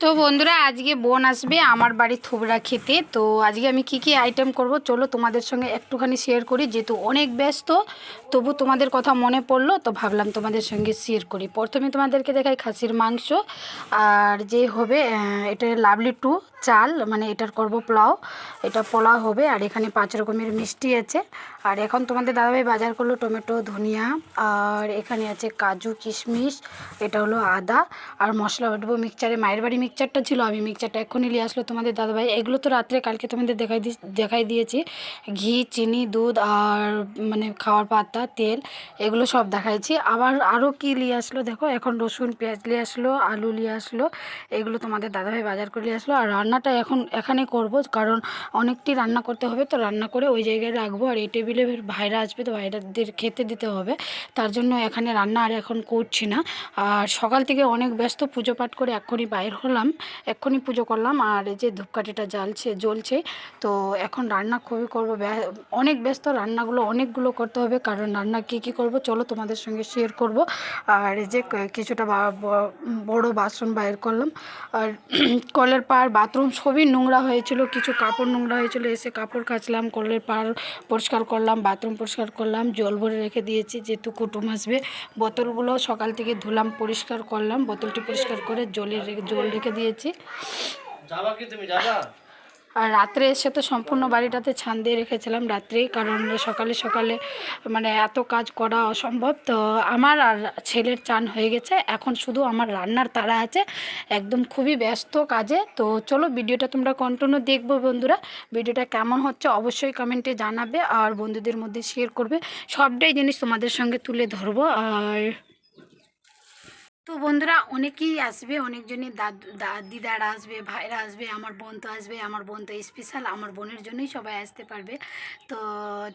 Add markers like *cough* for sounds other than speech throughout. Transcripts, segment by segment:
তো বন্ধুরা, আজকে বোন আসবে আমার বাড়ি থুবড়া খেতে। তো আজকে আমি কি কি আইটেম করব চলো তোমাদের সঙ্গে একটুখানি শেয়ার করি। যেহেতু অনেক ব্যস্ত, তবু তোমাদের কথা মনে পড়ল, তো ভাবলাম তোমাদের সঙ্গে শেয়ার করি। প্রথমে তোমাদেরকে দেখাই খাসির মাংস, আর যে হবে এটা লাভলি টু চাল মানে এটার করব পোলাও। এটা পোলাও হবে, আর এখানে পাঁচ রকমের মিষ্টি আছে। আর এখন তোমাদের দাদাভাই বাজার করল টমেটো, ধনিয়া, আর এখানে আছে কাজু, কিশমিশ, এটা হলো আদা, আর মশলা বাটবো মিক্সচারে। মায়ের বাড়ি মিক্সচারটা ছিল, আমি মিক্সচারটা এক্ষুনি নিয়ে আসলো তোমাদের দাদাভাই। এগুলো তো রাত্রে কালকে তোমাদের দেখাই দি দেখাই দিয়েছি। ঘি, চিনি, দুধ, আর মানে খাওয়ার পাতা, তেল, এগুলো সব দেখাইছি। আবার আরও কি নিয়ে আসলো দেখো, এখন রসুন, পেঁয়াজ নিয়ে আসলো, আলু নিয়ে আসলো, এগুলো তোমাদের দাদাভাই বাজার করে নিয়ে আসলো। আর রান্নাটা এখন এখানে করব। কারণ অনেকটি রান্না করতে হবে, তো রান্না করে ওই জায়গায় রাখব। আর এই টেবিলে ভাইরা আসবে, তো ভাইরাদের খেতে দিতে হবে। তার জন্য এখানে রান্না আর এখন করছি না। আর সকাল থেকে অনেক ব্যস্ত, পুজো পাঠ করে এক্ষুনি বাইর হলাম, এক্ষুনি পুজো করলাম। আর এই যে ধূপকাঠিটা জ্বালছে, জ্বলছে, তো এখন রান্না খুবই করব। অনেক ব্যস্ত, রান্নাগুলো অনেকগুলো করতে হবে। কারণ রান্না কী কী করব, চলো তোমাদের সঙ্গে শেয়ার করব। আর এই যে কিছুটা বড় বাসন বাইর করলাম। আর *clears throat* কলের পাড়, বাথরুম সবই নোংরা হয়েছিল, কিছু কাপড় নোংরা হয়েছিল, এসে কাপড় কাচলাম, কলের পাড় পরিষ্কার করলাম, বাথরুম পরিষ্কার করলাম, জল ভরে রেখে দিয়েছি, যেহেতু কুটুম আসবে। বোতলগুলো সকাল থেকে ধুলাম, পরিষ্কার করলাম, বোতলটি পরিষ্কার করে জলে জল রেখে দিয়েছি। যাবা কি তুমি, যাবা? আর রাত্রে এসে তো সম্পূর্ণ বাড়িটাতে ছান দিয়ে রেখেছিলাম রাত্রেই কারণ সকালে সকালে মানে এত কাজ করা অসম্ভব। তো আমার আর ছেলের চান হয়ে গেছে। এখন শুধু আমার রান্নার তাড়া আছে। একদম খুবই ব্যস্ত কাজে। তো চলো ভিডিওটা তোমরা কন্টিনিউ দেখব বন্ধুরা। ভিডিওটা কেমন হচ্ছে অবশ্যই কমেন্টে জানাবে আর বন্ধুদের মধ্যে শেয়ার করবে। সবটাই জিনিস তোমাদের সঙ্গে তুলে ধরবো। আর তো বন্ধুরা অনেকেই আসবে, অনেকজনই দাদু দিদারা আসবে, ভাইরা আসবে, আমার বোন তো আসবে, আমার বোন তো স্পেশাল আমার বোনের জন্যই সবাই আসতে পারবে। তো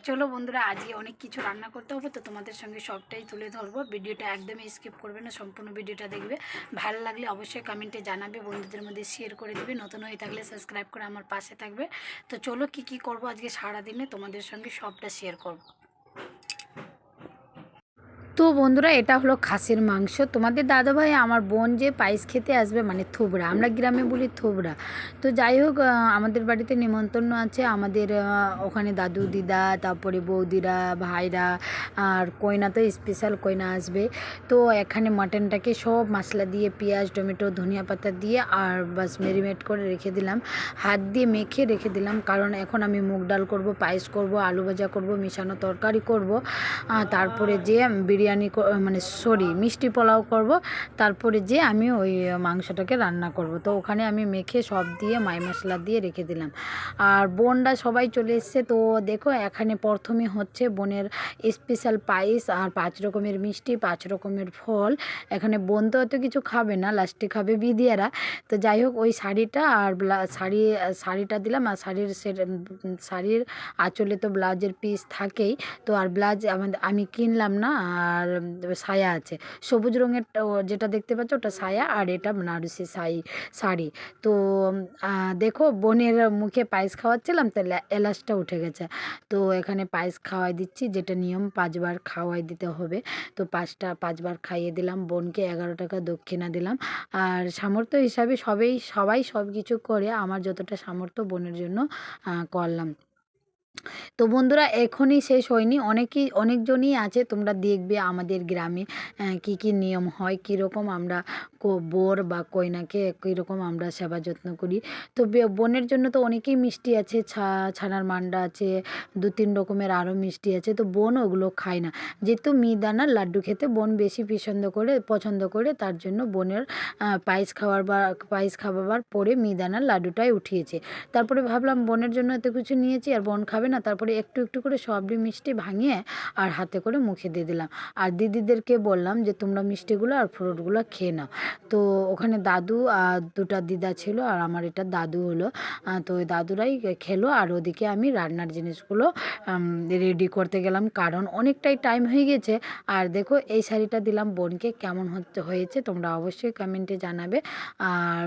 চলো বন্ধুরা, আজকে অনেক কিছু রান্না করতে হবে, তো তোমাদের সঙ্গে সবটাই তুলে ধরবো। ভিডিওটা একদমই স্কিপ করবে না, সম্পূর্ণ ভিডিওটা দেখবে। ভালো লাগলে অবশ্যই কমেন্টে জানাবে, বন্ধুদের মধ্যে শেয়ার করে দিবে, নতুন হয়ে থাকলে সাবস্ক্রাইব করে আমার পাশে থাকবে। তো চলো কি কি করব আজকে সারাদিনে, তোমাদের সঙ্গে সবটা শেয়ার করব। তো বন্ধুরা, এটা হলো খাসির মাংস। তোমাদের দাদাভাই আমার বোন যে পায়েস খেতে আসবে মানে থুবড়া। আমরা গ্রামে বলি থুবড়া। তো যাই হোক আমাদের বাড়িতে নিমন্ত্রণ আছে। আমাদের ওখানে দাদু, দিদা, তারপরে বৌদিরা, ভাইরা, আর কইনা তো স্পেশাল কইনা আসবে। তো এখানে মাটনটাকে সব মশলা দিয়ে পেঁয়াজ, টমেটো, ধনিয়া পাতা দিয়ে আর বাস মেরিনেট করে রেখে দিলাম। হাত দিয়ে মেখে রেখে দিলাম। কারণ এখন আমি মুগ ডাল করব, পায়েস করব, আলু ভাজা করব, মিশানো তরকারি করব। তারপরে যে বিরিয়ানি ক- মানে সরি মিষ্টি পোলাও করব। তারপরে যে আমি ওই মাংসটাকে রান্না করব। তো ওখানে আমি মেখে সব দিয়ে মাই মশলা দিয়ে রেখে দিলাম। আর বোনরা সবাই চলে এসছে। তো দেখো, এখানে প্রথমে হচ্ছে বোনের স্পেশাল পায়েস আর পাঁচ রকমের মিষ্টি, পাঁচ রকমের ফল। এখানে বোন তো অত কিছু খাবে না, লাস্টে খাবে বিদিয়ারা। তো যাই হোক, ওই শাড়িটা আর শাড়ি, শাড়িটা দিলাম। আর শাড়ির শাড়ির আঁচলে তো ব্লাউজের পিস থাকেই। তো আর ব্লাউজ আমাদের, আমি কিনলাম না। আর সায়া আছে। সবুজ রঙের যেটা দেখতে পাচ্ছ ওটা সায়া আর এটা বেনারসি সাই, শাড়ি। তো দেখো বোনের মুখে পায়েস খাওয়াচ্ছিলাম তো এলাচটা উঠে গেছে। তো এখানে পায়েস খাওয়াই দিচ্ছি, যেটা নিয়ম পাঁচবার খাওয়াই দিতে হবে। তো পাঁচটা, পাঁচবার খাইয়ে দিলাম, বোনকে এগারো টাকা দক্ষিণা দিলাম। আর সামর্থ্য হিসাবে সবেই, সবাই সব কিছু করে আমার যতটা সামর্থ্য বোনের জন্য করলাম। তো বন্ধুরা, এখনই শেষ হয়নি। অনেকেই, অনেকজনই আছে, তোমরা দেখবে আমাদের গ্রামে কি কি নিয়ম হয়, কীরকম আমরা বর বা কইনাকে কীরকম আমরা সেবা যত্ন করি। তো বোনের জন্য তো অনেকেই মিষ্টি আছে, ছা, ছানার মান্ডা আছে দু তিন রকমের আরও মিষ্টি আছে, তো বোন ওগুলো খায় না। যেহেতু মিহিদানার লাড্ডু খেতে বোন বেশি পছন্দ করে পছন্দ করে, তার জন্য বোনের পায়েস খাওয়ার বা, পায়েস খাওয়াবার পরে মিহিদানার লাড্ডুটাই উঠিয়েছে। তারপরে ভাবলাম বোনের জন্য এত কিছু নিয়েছি, আর বোন খাবে না, তারপরে একটু একটু করে সবই মিষ্টি ভাঙিয়ে আর হাতে করে মুখে দিয়ে দিলাম। আর দিদিদেরকে বললাম যে, তোমরা মিষ্টিগুলো আর ফ্রুটগুলো খেয়ে নাও। তো ওখানে দাদু আর দুটা দিদা ছিল আর আমার এটা দাদু হলো। তো ওই দাদুরাই খেলো আর ওদিকে আমি রান্নার জিনিসগুলো রেডি করতে গেলাম। কারণ অনেকটাই টাইম হয়ে গেছে। আর দেখো, এই শাড়িটা দিলাম বোনকে। কেমন হচ্ছে হয়েছে তোমরা অবশ্যই কমেন্টে জানাবে। আর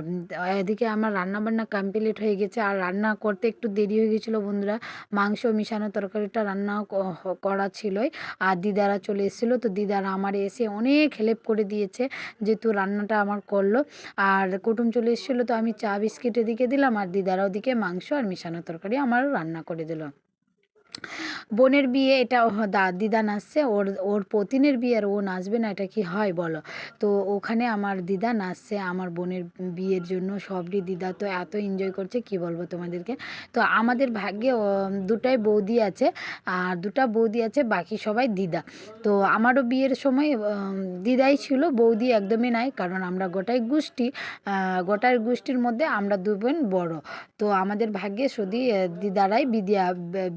এদিকে আমার রান্না বান্না কমপ্লিট হয়ে গেছে। আর রান্না করতে একটু দেরি হয়ে গেছিল বন্ধুরা। মাংস মাংস মিশানো তরকারিটা রান্না করা ছিলই। আর দিদারা চলে এসেছিল, তো দিদারা আমার এসে অনেক হেল্প করে দিয়েছে যেহেতু রান্নাটা আমার করল। আর কুটুম চলে এসেছিল, তো আমি চা বিস্কিট এদিকে দিলাম, আর দিদারা ওদিকে মাংস আর মিশানো তরকারি আমার রান্না করে দিল। বোনের বিয়ে, এটা দা, দিদা নাচছে, ওর ওর পতিনের বিয়ে আর ও নাচবে না, এটা কি হয় বলো? তো ওখানে আমার দিদা নাচছে, আমার বোনের বিয়ের জন্য সবই দিদা তো এত এনজয় করছে, কি বলব তোমাদেরকে? তো আমাদের ভাগ্যে দুটাই বৌদি আছে, আর দুটা বৌদি আছে, বাকি সবাই দিদা। তো আমারও বিয়ের সময় দিদাই ছিল, বৌদি একদমই নাই, কারণ আমরা গোটাই গোষ্ঠী গোটাই গোষ্ঠীর মধ্যে আমরা দু বোন বড়। তো আমাদের ভাগ্যে শুধু দিদারাই বিদিয়া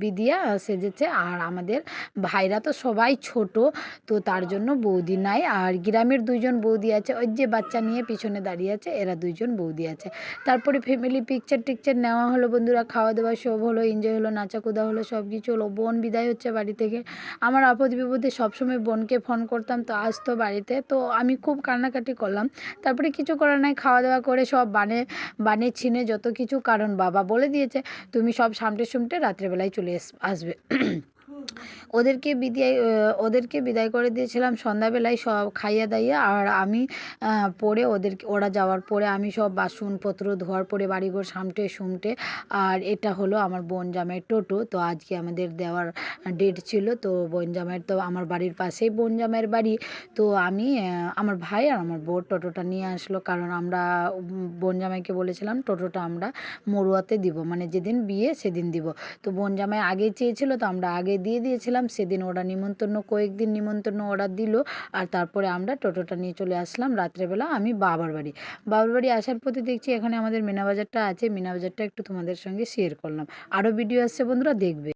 বিদিয়া সেজেছে। আর আমাদের ভাইরা তো সবাই ছোট, তো তার জন্য বৌদি নাই। আর গ্রামের দুইজন বৌদি আছে। ওই যে বাচ্চা নিয়ে পিছনে দাঁড়িয়ে আছে, এরা দুইজন বৌদি আছে। তারপরে ফ্যামিলি পিকচার টিকচার নেওয়া হলো বন্ধুরা। খাওয়া দাওয়া সব হলো এনজয় হলো নাচা কুদা হলো সব কিছু হলো। বোন বিদায় হচ্ছে বাড়ি থেকে। আমার আপদ বিপদে সবসময় বোনকে ফোন করতাম, তো আসতো বাড়িতে। তো আমি খুব কান্নাকাটি করলাম। তারপরে কিছু করার নাই, খাওয়া দাওয়া করে সব বানে বানে ছিনে যত কিছু কারণ বাবা বলে দিয়েছে, তুমি সব সামটে সুমটে রাত্রেবেলায় চলে এস- আসবে *clears throat* ওদেরকে বিদায় ওদেরকে বিদায় করে দিয়েছিলাম সন্ধ্যাবেলায় সব খাইয়া দাইয়া। আর আমি পরে ওদেরকে, ওরা যাওয়ার পরে আমি সব বাসনপত্র ধোয়ার পরে বাড়িঘর সামটে সুমটে। আর এটা হলো আমার বোন জামাইয়ের টোটো। তো আজকে আমাদের দেওয়ার ডেট ছিল। তো বোন জামাইয়ের তো আমার বাড়ির পাশেই বোন জামাইয়ের বাড়ি। তো আমি আমার ভাই আর আমার বোন টোটোটা নিয়ে আসলো। কারণ আমরা, বোন জামাইকে বলেছিলাম টোটোটা আমরা মরুয়াতে দিব। মানে যেদিন বিয়ে সেদিন দিব। তো বোন জামাই আগে চেয়েছিল। তো আমরা আগে দিয়ে দিয়েছিলাম, সেদিন ওরা নিমন্ত্রণ, কয়েকদিন নিমন্ত্রণ অর্ডার দিল আর তারপরে আমরা টোটোটা নিয়ে চলে আসলাম রাত্রেবেলা আমি বাবার বাড়ি। বাবার বাড়ি আসার পথে দেখছি এখানে আমাদের মিনাবাজারটা আছে মিনাবাজারটা একটু তোমাদের সঙ্গে শেয়ার করলাম। আরও ভিডিও আসছে বন্ধুরা, দেখবে।